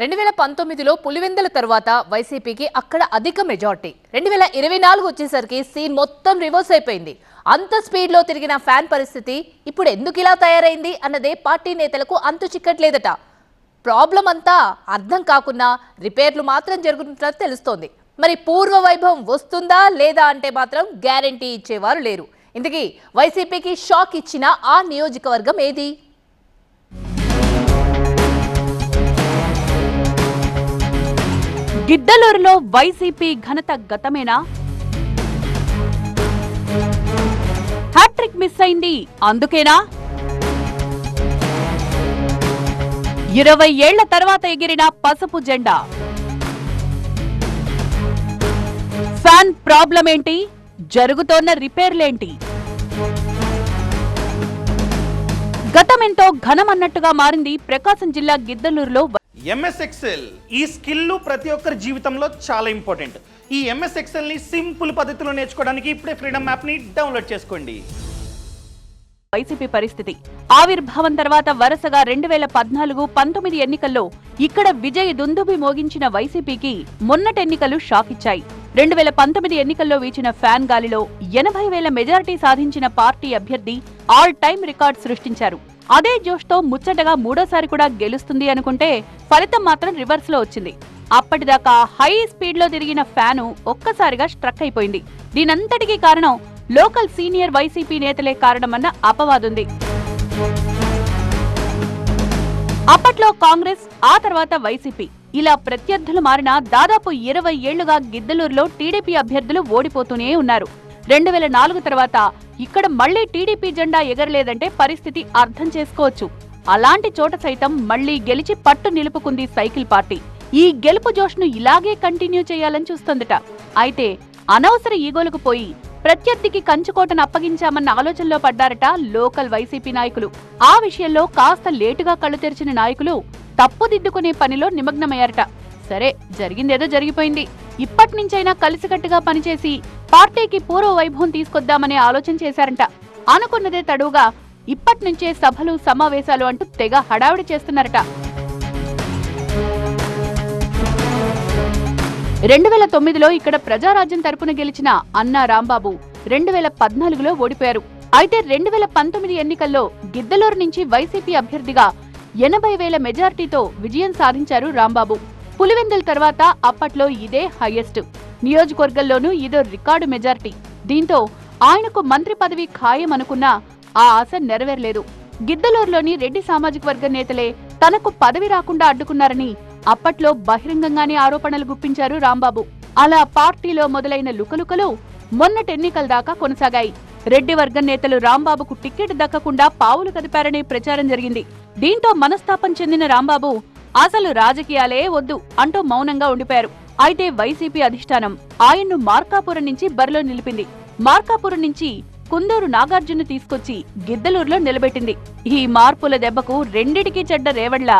రెండు వేల పంతొమ్మిదిలో పులివెందుల తరువాత వైసీపీకి అక్కడ అధిక మెజార్టీ. రెండు వేల ఇరవై నాలుగు వచ్చేసరికి సీన్ మొత్తం రివర్స్ అయిపోయింది. అంత స్పీడ్లో తిరిగిన ఫ్యాన్ పరిస్థితి ఇప్పుడు ఎందుకు ఇలా తయారైంది అన్నదే పార్టీ నేతలకు అంతు చిక్కట్లేదట. ప్రాబ్లం అంతా అర్థం కాకుండా రిపేర్లు మాత్రం జరుగుతున్నట్లు తెలుస్తోంది. మరి పూర్వ వైభవం వస్తుందా లేదా అంటే మాత్రం గ్యారంటీ ఇచ్చేవారు లేరు. ఇందుకీ వైసీపీకి షాక్ ఇచ్చిన ఆ నియోజకవర్గం ఏది? గిద్దలూరులో వైసీపీ ఘనత గతమేనా? హ్యాట్రిక్ మిస్ అయింది అందుకేనా? ఇరవై ఏళ్ళ తర్వాత ఎగిరిన పసుపు జెండా. ఫ్యాన్ ప్రాబ్లం ఏంటి జరుగుతోన్న రిపేర్లేంటి? గతమెంతో ఘనమన్నట్టుగా మారింది ప్రకాశం జిల్లా గిద్దలూరులో ఎంఎస్ ఎక్సెల్ ఈ స్కిల్ ప్రతి ఒక్కరి జీవితంలో చాలా ఇంపార్టెంట్. ఈ ఎంఎస్ ఎక్సెల్ని సింపుల్ పద్ధతిలో నేర్చుకోవడానికి ఇప్పుడే ఫ్రీడమ్ యాప్ని డౌన్లోడ్ చేసుకోండి. వైసీపీ పరిస్థితి. ఆవిర్భావం తర్వాత వరుసగా రెండు వేల పద్నాలుగు పంతొమ్మిది ఎన్నికల్లో ఇక్కడ విజయ్ దుందుబి మోగించిన వైసీపీకి మొన్నటి ఎన్నికలు షాక్ ఇచ్చాయి. రెండు వేల పంతొమ్మిది ఎన్నికల్లో వీచిన ఫ్యాన్ గాలిలో ఎనభై వేల మెజారిటీ సాధించిన పార్టీ అభ్యర్థి ఆల్ టైమ్ రికార్డ్ సృష్టించారు. అదే జోష్తో ముచ్చటగా మూడోసారి కూడా గెలుస్తుంది అనుకుంటే ఫలితం మాత్రం రివర్స్లో వచ్చింది. అప్పటిదాకా హై స్పీడ్లో తిరిగిన ఫ్యాను ఒక్కసారిగా స్ట్రక్ అయిపోయింది. దీనంతటికీ కారణం లోకల్ సీనియర్ వైసీపీ నేతలే కారణమన్న అపవాదుంది. అప్పట్లో కాంగ్రెస్ ఆ తర్వాత వైసీపీ. ఇలా ప్రత్యర్థులు మారిన దాదాపు ఇరవై ఏళ్ళుగా గిద్దలూరులో టీడీపీ అభ్యర్థులు ఓడిపోతూనే ఉన్నారు. రెండు వేల నాలుగు తర్వాత ఇక్కడ మళ్ళీ టీడీపీ జెండా ఎగరలేదంటే పరిస్థితి అర్థం చేసుకోవచ్చు. అలాంటి చోట సైతం మళ్ళీ గెలిచి పట్టు నిలుపుకుంది సైకిల్ పార్టీ. ఈ గెలుపు జోష్ను ఇలాగే కంటిన్యూ చేయాలని చూస్తోందట. అయితే అనవసర ఈగోలకు పోయి ప్రత్యర్థికి కంచుకోటను అప్పగించామన్న ఆలోచనలో పడ్డారట లోకల్ వైసీపీ నాయకులు. ఆ విషయంలో కాస్త లేటుగా కళ్ళు తెరిచిన నాయకులు తప్పుదిద్దుకునే పనిలో నిమగ్నమయ్యారట. సరే జరిగిందేదో జరిగిపోయింది. ఇప్పటినుంచైనా కలిసికట్టుగా పనిచేసి పార్టీకి పూర్వ వైభవం తీసుకొద్దామనే ఆలోచన చేశారంట. అనుకున్నదే తడువుగా ఇప్పటి నుంచే సభలు సమావేశాలు అంటూ తెగ హడావిడి చేస్తున్నారట. రెండు వేల తొమ్మిదిలో ఇక్కడ ప్రజారాజ్యం తరపున గెలిచిన అన్నా రాంబాబు రెండు వేల పద్నాలుగులో ఓడిపోయారు. అయితే రెండు వేల పంతొమ్మిది ఎన్నికల్లో గిద్దలూరు నుంచి వైసీపీ అభ్యర్థిగా ఎనభై వేల మెజార్టీతో విజయం సాధించారు రాంబాబు. పులివెందుల తర్వాత అప్పట్లో ఇదే హైయెస్ట్. నియోజకవర్గంలోనూ ఇదో రికార్డు మెజార్టీ. దీంతో ఆయనకు మంత్రి పదవి ఖాయం అనుకున్నా ఆ ఆశ నెరవేరలేదు. గిద్దలూరులోని రెడ్డి సామాజిక వర్గ నేతలే తనకు పదవి రాకుండా అడ్డుకున్నారని అప్పట్లో బహిరంగంగానే ఆరోపణలు గుప్పించారు రాంబాబు. అలా పార్టీలో మొదలైన లుకలుకలు మొన్నటి ఎన్నికల దాకా కొనసాగాయి. రెడ్డి వర్గం నేతలు రాంబాబుకు టికెట్ దక్కకుండా పావులు కదిపారనే ప్రచారం జరిగింది. దీంతో మనస్తాపం చెందిన రాంబాబు అసలు రాజకీయాలే వద్దు అంటూ మౌనంగా ఉండిపోయారు. అయితే వైసీపీ అధిష్టానం ఆయన్ను మార్కాపురం నుంచి బరిలో నిలిపింది. మార్కాపురం నుంచి కుందూరు నాగార్జున తీసుకొచ్చి గిద్దలూరులో నిలబెట్టింది. ఈ మార్పుల దెబ్బకు రెండిటికి చెడ్డ రేవళ్ళ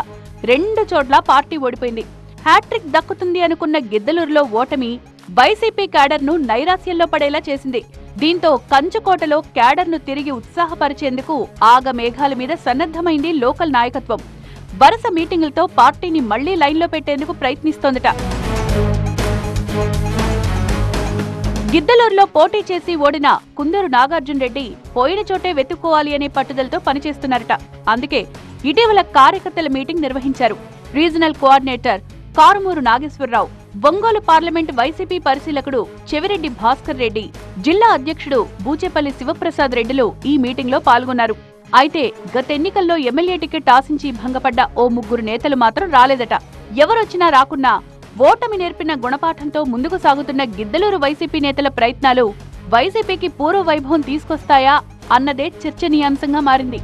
రెండు చోట్ల పార్టీ ఓడిపోయింది. హ్యాట్రిక్ దక్కుతుంది అనుకున్న గిద్దలూరులో ఓటమి వైసీపీ క్యాడర్ను నైరాస్యంలో పడేలా చేసింది. దీంతో కంచుకోటలో క్యాడర్ను తిరిగి ఉత్సాహపరిచేందుకు ఆగ మేఘాల మీద సన్నద్ధమైంది లోకల్ నాయకత్వం. వరుస మీటింగులతో పార్టీని మళ్ళీ లైన్లో పెట్టేందుకు ప్రయత్నిస్తోందట. గిద్దలూరులో పోటీ చేసి ఓడిన కుందూరు నాగార్జున రెడ్డి పోయిన చోటే వెతుక్కోవాలి అనే పట్టుదలతో పనిచేస్తున్నారట. అందుకే ఇటీవల కార్యకర్తల మీటింగ్ నిర్వహించారు. Regional coordinator Karumuru Nageswararao Ongole parliament YCP పరిశీలకుడు Chevireddy Bhaskar Reddy జిల్లా అధ్యక్షుడు బూచేపల్లి శివప్రసాద్ రెడ్డిలు ఈ మీటింగ్లో పాల్గొన్నారు. అయితే గత ఎన్నికల్లో ఎమ్మెల్యే టికెట్ ఆశించి భంగపడ్డ ఓ ముగ్గురు నేతలు మాత్రం రాలేదట. ఎవరొచ్చినా రాకున్నా ఓటమి నేర్పిన గుణపాఠంతో ముందుకు సాగుతున్న గిద్దలూరు వైసీపీ నేతల ప్రయత్నాలు వైసీపీకి పూర్వ వైభవం తీసుకొస్తాయా అన్నదే చర్చనీయాంశంగా మారింది.